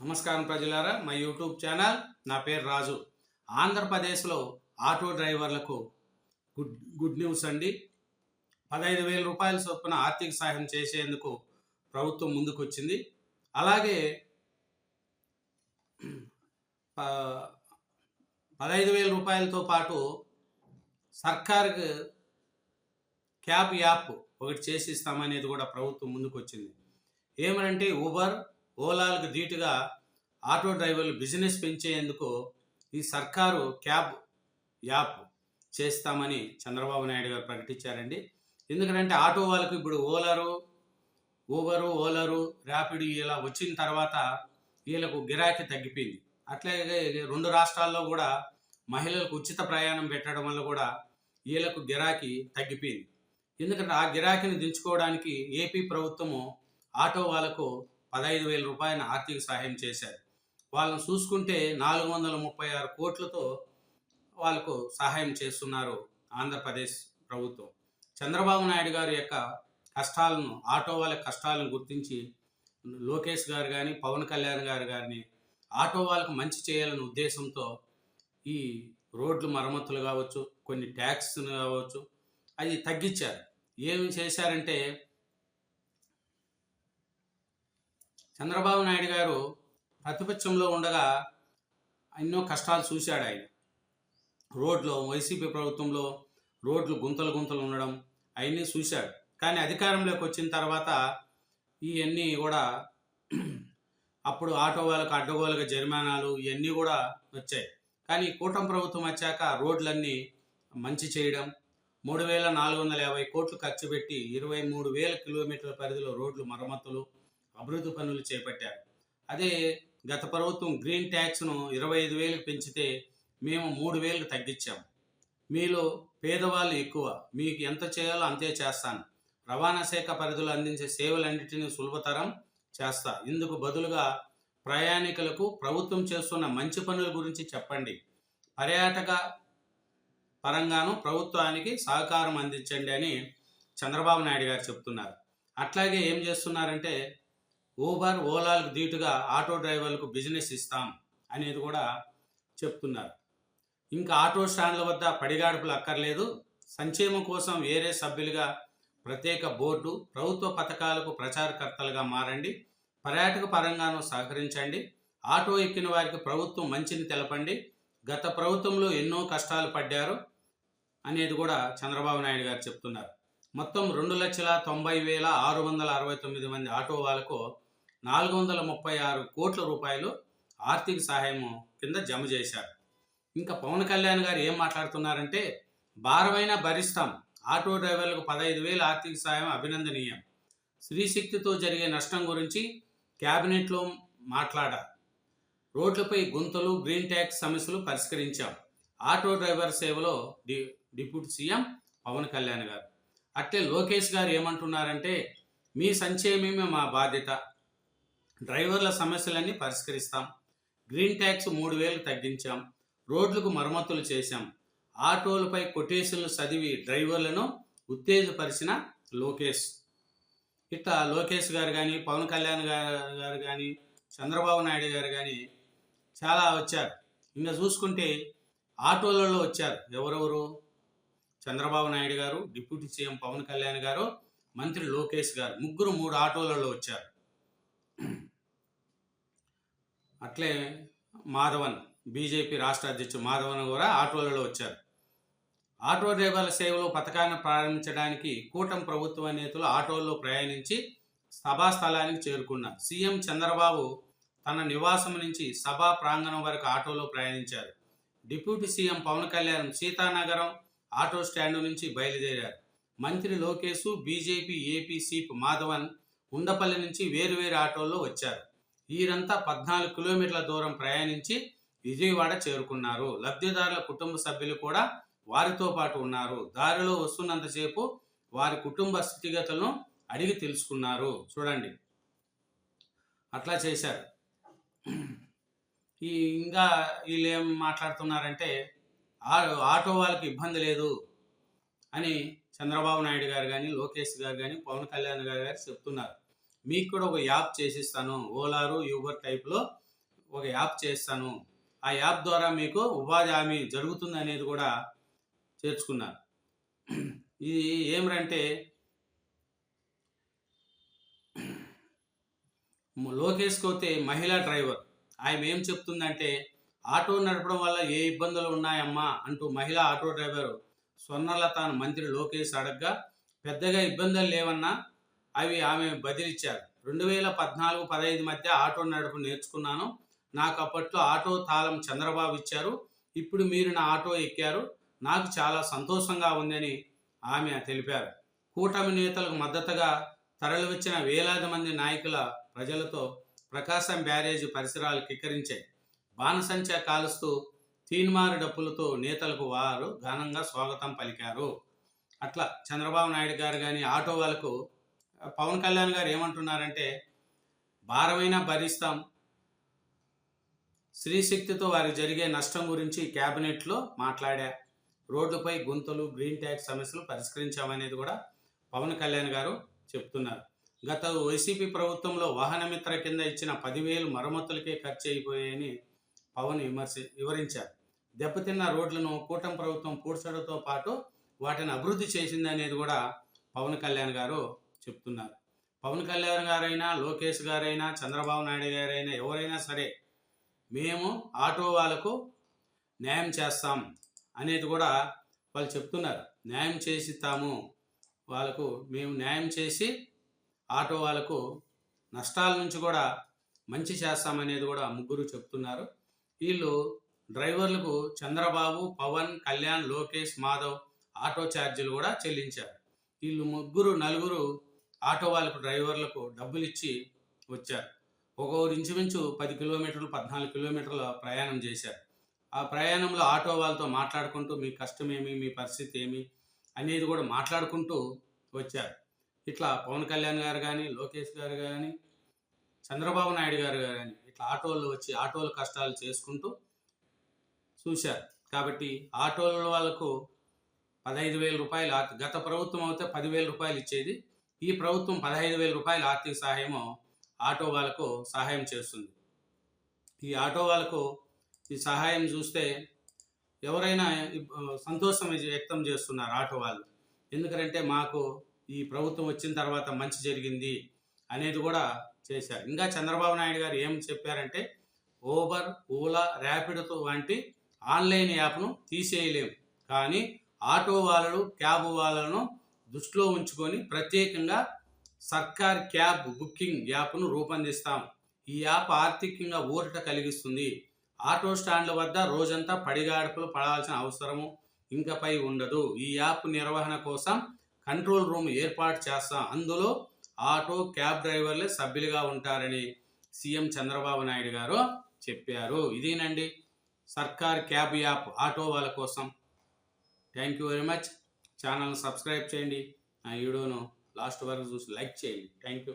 నమస్కారం ప్రజలారా మా యూట్యూబ్ ఛానల్ నా పేరు రాజు. ఆంధ్రప్రదేశ్లో ఆటో డ్రైవర్లకు గుడ్ గుడ్ న్యూస్ అండి. పదహైదు వేల రూపాయల చొప్పున ఆర్థిక సహాయం చేసేందుకు ప్రభుత్వం ముందుకొచ్చింది. అలాగే పదహైదు వేల రూపాయలతో పాటు సర్కార్కు క్యాబ్ యాప్ ఒకటి చేసి ఇస్తామనేది కూడా ప్రభుత్వం ముందుకొచ్చింది. ఏమనంటే ఊబర్ ఓలాలకు ధీటుగా ఆటో డ్రైవర్లు బిజినెస్ పెంచేందుకు ఈ సర్కారు క్యాబ్ యాప్ చేస్తామని చంద్రబాబు నాయుడు గారు ప్రకటించారండి. ఎందుకంటే ఆటో వాళ్ళకు ఇప్పుడు ఓలరు ఊబరు ఓలరు ర్యాపిడ్ ఇలా వచ్చిన తర్వాత వీళ్ళకు గిరాకీ తగ్గిపోయింది. అట్లాగే రెండు రాష్ట్రాల్లో కూడా మహిళలకు ఉచిత ప్రయాణం పెట్టడం వల్ల కూడా వీళ్ళకు గిరాకీ తగ్గిపోయింది. ఎందుకంటే ఆ గిరాకీని దించుకోవడానికి ఏపీ ప్రభుత్వము ఆటో వాళ్ళకు పదహైదు వేల రూపాయల ఆర్థిక సహాయం చేశారు. వాళ్ళని చూసుకుంటే నాలుగు వందల ముప్పై ఆరు కోట్లతో వాళ్ళకు సహాయం చేస్తున్నారు ఆంధ్రప్రదేశ్ ప్రభుత్వం. చంద్రబాబు నాయుడు గారి యొక్క కష్టాలను ఆటో వాళ్ళ కష్టాలను గుర్తించి లోకేష్ గారు కానీ పవన్ కళ్యాణ్ గారు కానీ ఆటో వాళ్ళకు మంచి చేయాలనే ఉద్దేశంతో ఈ రోడ్లు మరమ్మతులు కావచ్చు కొన్ని ట్యాక్స్ కావచ్చు అది తగ్గించారు. ఏమి చేశారంటే చంద్రబాబు నాయుడు గారు ప్రతిపక్షంలో ఉండగా ఎన్నో కష్టాలు చూశాడు ఆయన. రోడ్లో వైసీపీ ప్రభుత్వంలో రోడ్లు గుంతలు గుంతలు ఉండడం అవన్నీ చూశాడు. కానీ అధికారంలోకి వచ్చిన తర్వాత ఇవన్నీ కూడా అప్పుడు ఆటో వాళ్ళకు అడ్డగోలుగా జరిమానాలు ఇవన్నీ కూడా వచ్చాయి. కానీ కూటమి ప్రభుత్వం వచ్చాక రోడ్లన్నీ మంచి చేయడం మూడు వేల నాలుగు వందల యాభై కోట్లు ఖర్చు పెట్టి ఇరవై మూడు వేల కిలోమీటర్ల పరిధిలో రోడ్లు మరమ్మతులు అభివృద్ధి పనులు చేపట్టారు. అదే గత ప్రభుత్వం గ్రీన్ ట్యాక్స్ను ఇరవై ఐదు వేలకు పెంచితే మేము మూడు వేలకు తగ్గించాం మీలో పేదవాళ్ళు ఎక్కువ మీకు ఎంత చేయాలో అంతే చేస్తాను. రవాణా శాఖ పరిధిలో అందించే సేవలన్నింటినీ సులభతరం చేస్తా. ఇందుకు బదులుగా ప్రయాణికులకు ప్రభుత్వం చేస్తున్న మంచి పనుల గురించి చెప్పండి. పర్యాటక పరంగాను ప్రభుత్వానికి సహకారం అందించండి అని చంద్రబాబు నాయుడు గారు చెప్తున్నారు. అట్లాగే ఏం చేస్తున్నారంటే ఊబర్ ఓలాలకు దీటుగా ఆటో డ్రైవర్లకు బిజినెస్ ఇస్తాం అనేది కూడా చెప్తున్నారు. ఇంకా ఆటో స్టాండ్ల వద్ద పడిగాడుపులు అక్కర్లేదు. సంక్షేమం కోసం వేరే సభ్యులుగా ప్రత్యేక బోర్డు ప్రభుత్వ పథకాలకు ప్రచారకర్తలుగా మారండి. పర్యాటక పరంగాను సహకరించండి. ఆటో ఎక్కిన వారికి ప్రభుత్వం మంచిని తెలపండి. గత ప్రభుత్వంలో ఎన్నో కష్టాలు పడ్డారు అనేది కూడా చంద్రబాబు నాయుడు గారు చెప్తున్నారు. మొత్తం రెండు లక్షల తొంభై వేల ఆరు వందల అరవై తొమ్మిది మంది ఆటో వాళ్ళకు నాలుగు వందల ముప్పై ఆరు కోట్ల రూపాయలు ఆర్థిక సహాయం కింద జమ చేశారు. ఇంకా పవన్ కళ్యాణ్ గారు ఏం మాట్లాడుతున్నారంటే భారమైన భరిస్తాం ఆటో డ్రైవర్లకు పదహైదు వేల ఆర్థిక సహాయం అభినందనీయం. స్త్రీశక్తితో జరిగే నష్టం గురించి క్యాబినెట్లో మాట్లాడారు. రోడ్లపై గుంతలు గ్రీన్ ట్యాక్స్ సమస్యలు పరిష్కరించాం. ఆటో డ్రైవర్ సేవలో D deputy CM Pawan Kalyan garu. అట్లే లోకేష్ గారు ఏమంటున్నారంటే మీ సంక్షేమమే మా బాధ్యత. డ్రైవర్ల సమస్యలన్నీ పరిష్కరిస్తాం. గ్రీన్ ట్యాక్స్ మూడు వేలు తగ్గించాం. రోడ్లకు మరమ్మతులు చేశాం. ఆటోలపై కొటేషన్లు చదివి డ్రైవర్లను ఉత్తేజపరిచిన లోకేష్. ఇట్లా లోకేష్ గారు కానీ పవన్ కళ్యాణ్ గారు గారు కానీ చంద్రబాబు నాయుడు గారు కానీ చాలా వచ్చారు. ఇంకా చూసుకుంటే ఆటోలలో వచ్చారు ఎవరెవరు? చంద్రబాబు నాయుడు గారు డిప్యూటీ సీఎం పవన్ కళ్యాణ్ గారు మంత్రి లోకేష్ గారు. ముగ్గురు మూడు ఆటోలలో వచ్చారు. అట్లే మాధవన్ బీజేపీ రాష్ట్ర అధ్యక్షుడు మాధవన్ కూడా ఆటోలలో వచ్చారు. ఆటో డ్రైవర్ల సేవలో పథకాన్ని ప్రారంభించడానికి కూటమి ప్రభుత్వ నేతలు ఆటోల్లో ప్రయాణించి సభా స్థలానికి చేరుకున్నారు. సీఎం చంద్రబాబు తన నివాసం నుంచి సభా ప్రాంగణం వరకు ఆటోలో ప్రయాణించారు. Deputy CM Pawan Kalyan Seethanagaram auto stand నుంచి బయలుదేరారు. మంత్రి Lokesh BJP AP chief Madhavan Undapalli నుంచి వేరువేరు ఆటోల్లో వచ్చారు. వీరంతా పద్నాలుగు కిలోమీటర్ల దూరం ప్రయాణించి విజయవాడ చేరుకున్నారు. లబ్ధిదారుల కుటుంబ సభ్యులు కూడా వారితో పాటు ఉన్నారు. దారిలో వస్తున్నంతసేపు వారి కుటుంబ స్థితిగతులను అడిగి తెలుసుకున్నారు. చూడండి. అట్లా చేశారు. ఈ ఇంకా వీళ్ళు ఏం మాట్లాడుతున్నారంటే ఆ- ఆటో వాళ్ళకి ఇబ్బంది లేదు అని చంద్రబాబు నాయుడు గారు కానీ లోకేష్ గారు కానీ పవన్ కళ్యాణ్ గారు గారు చెప్తున్నారు. మీకు కూడా ఒక యాప్ చేసిస్తాను. ఓలారు యూబర్ టైప్లో ఒక యాప్ చేస్తాను. ఆ యాప్ ద్వారా మీకు ఉపాధి హామీ జరుగుతుంది అనేది కూడా చేర్చుకున్నారు. ఇది ఏమిటంటే లోకేష్కి కోతే మహిళా డ్రైవర్. ఆమె ఏం చెప్తుందంటే ఆటో నడపడం వల్ల ఏ ఇబ్బందులు ఉన్నాయమ్మా అంటూ మహిళా ఆటో డ్రైవర్ స్వర్ణలతాను మంత్రి లోకేష్ అడగ్గా పెద్దగా ఇబ్బందులు లేవన్నా అవి ఆమె బదిలిచ్చారు. రెండు వేల పద్నాలుగు పదహైదు మధ్య ఆటో నడుపు నేర్చుకున్నాను. నాకు అప్పట్లో ఆటో తాళం చంద్రబాబు ఇచ్చారు. ఇప్పుడు మీరు నా ఆటో ఎక్కారు. నాకు చాలా సంతోషంగా ఉందని ఆమె తెలిపారు. కూటమి నేతలకు మద్దతుగా తరలివచ్చిన వేలాది మంది నాయకుల ప్రజలతో ప్రకాశం బ్యారేజ్ పరిసరాలు కిక్కరించాయి. బాణసంచా కాలుస్తూ తీన్మారు డప్పులతో నేతలకు వారు ఘనంగా స్వాగతం పలికారు. అట్లా చంద్రబాబు నాయుడు గారు కానీ ఆటో వాళ్ళకు పవన్ కళ్యాణ్ గారు ఏమంటున్నారంటే భారమైనా భరిస్తాం. స్త్రీశక్తితో వారికి జరిగే నష్టం గురించి క్యాబినెట్లో మాట్లాడా. రోడ్లపై గుంతలు గ్రీన్ ట్యాక్స్ సమస్యలు పరిష్కరించామనేది కూడా పవన్ కళ్యాణ్ గారు చెప్తున్నారు. గత వైసీపీ ప్రభుత్వంలో వాహనమిత్ర కింద ఇచ్చిన పదివేలు మరమ్మతులకే ఖర్చు అయిపోయాయని పవన్ విమర్శ వివరించారు. దెబ్బతిన్న రోడ్లను కూటమి ప్రభుత్వం పూడ్చడంతో పాటు వాటిని అభివృద్ధి చేసింది అనేది కూడా పవన్ కళ్యాణ్ గారు చెప్తున్నారు. పవన్ కళ్యాణ్ గారైనా లోకేష్ గారైనా చంద్రబాబు నాయుడు గారైనా ఎవరైనా సరే మేము ఆటో వాళ్ళకు న్యాయం చేస్తాం అనేది కూడా వాళ్ళు చెప్తున్నారు. న్యాయం చేసిస్తాము వాళ్ళకు మేము న్యాయం చేసి ఆటో వాళ్ళకు నష్టాల నుంచి కూడా మంచి చేస్తామనేది కూడా ముగ్గురు చెప్తున్నారు. వీళ్ళు డ్రైవర్లకు చంద్రబాబు పవన్ కళ్యాణ్ లోకేష్ మాధవ్ ఆటో ఛార్జీలు కూడా చెల్లించారు. వీళ్ళు ముగ్గురు నలుగురు ఆటో వాళ్ళకు డ్రైవర్లకు డబ్బులు ఇచ్చి వచ్చారు ఒక్కొక్కరు ఇంచుమించు పది కిలోమీటర్లు పద్నాలుగు కిలోమీటర్ల ప్రయాణం చేశారు. ఆ ప్రయాణంలో ఆటో వాళ్ళతో మాట్లాడుకుంటూ మీ కష్టం ఏమి మీ పరిస్థితి ఏమి? అనేది కూడా మాట్లాడుకుంటూ వచ్చారు. ఇట్లా పవన్ కళ్యాణ్ గారు కానీ లోకేష్ గారు కానీ చంద్రబాబు నాయుడు గారు కానీ ఇట్లా ఆటోలు వచ్చి ఆటోల కష్టాలు చేసుకుంటూ చూశారు. కాబట్టి ఆటోల వాళ్ళకు పదహైదు వేల రూపాయలు గత ప్రభుత్వం అయితే పదివేల రూపాయలు ఇచ్చేది. ఈ ప్రభుత్వం పదహైదు వేల రూపాయల ఆర్థిక సహాయము ఆటో వాళ్ళకు సహాయం చేస్తుంది. ఈ ఆటో వాళ్ళకు ఈ సహాయం చూస్తే ఎవరైనా సంతోషం వ్యక్తం చేస్తున్నారు ఆటో వాళ్ళు. ఎందుకంటే మాకు ఈ ప్రభుత్వం వచ్చిన తర్వాత మంచి జరిగింది అనేది కూడా చేశారు. ఇంకా చంద్రబాబు నాయుడు గారు ఏం చెప్పారంటే ఓబర్ ఓలా ర్యాపిడోతో వంటి ఆన్లైన్ యాప్ను తీసేయలేము కానీ ఆటో వాళ్ళు క్యాబ్ వాళ్ళను దృష్టిలో ఉంచుకొని ప్రత్యేకంగా సర్కార్ క్యాబ్ బుకింగ్ యాప్ను రూపొందిస్తాం. ఈ యాప్ ఆర్థికంగా ఊరట కలిగిస్తుంది. ఆటో స్టాండ్ల వద్ద రోజంతా పడిగాడుపులు పడాల్సిన అవసరము ఇంకపై ఉండదు. ఈ యాప్ నిర్వహణ కోసం కంట్రోల్ రూమ్ ఏర్పాటు చేస్తాం. అందులో ఆటో క్యాబ్ డ్రైవర్లే సభ్యులుగా ఉంటారని సీఎం చంద్రబాబు నాయుడు గారు చెప్పారు. ఇదేనండి సర్కార్ క్యాబ్ యాప్ ఆటో వాళ్ళ కోసం. Thank you very much. Channel subscribe చేయండి. నా వీడియోను లాస్ట్ వరకు చూసి లైక్ చేయండి. Thank you.